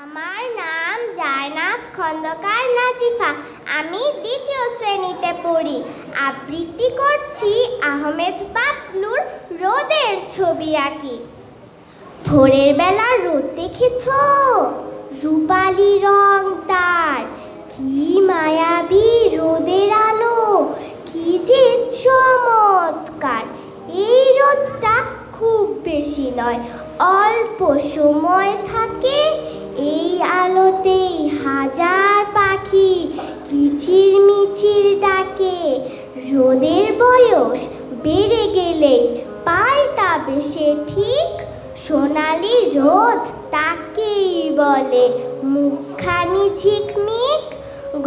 আমার নাম জায়নাফ খন্দকার নাজিফা। আমি দ্বিতীয় শ্রেণীতে পড়ি। আবৃত্তি করছি আহমেদ বাবলুর রোদের ছবি আঁকি। ভোরের বেলা রোদ দেখেছ? রূপালি রং তার। কি মায়াবী রোদের আলো, কি যে চমৎকার। এই রোদটা খুব বেশি নয়, অল্প সময় থাকে কিচির মিচির ডাকে। রোদের বয়স বেড়ে গেলে পাল্টাবে সে ঠিক। সোনালি রোদ তাকেই বলে, মুখখানি ঝিকমিক।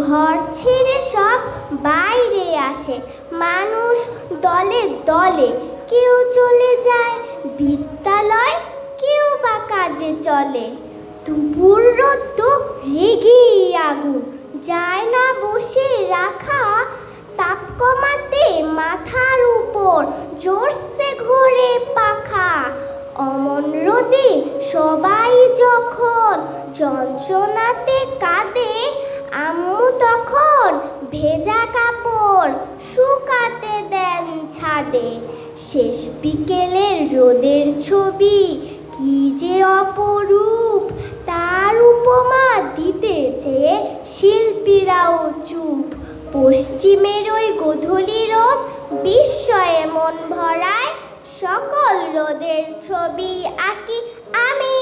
ঘর ছেড়ে সব বাইরে আসে। মানুষ দলে দলে কেউ চলে যায়। বিদ্যালয় কেউ বা কাজে চলে। দুপুর রোদ তো রেগেই আগুন। যায় না বসে রাখা তাপ কমাতে মাথার উপর জোরসে ঘোরে পাখা। অমন রোদে সবাই যখন যন্ত্রণাতে কাঁদে, আম্মু তখন ভেজা কাপড় শুকাতে দেন ছাদে। শেষ বিকেলের রোদের ছবি কি যে অপরূপ! চুপ। পশ্চিমের ওই গোধূলি রোদ বিস্ময়ে মন ভরায়। সকল রোদের ছবি আঁকি আমি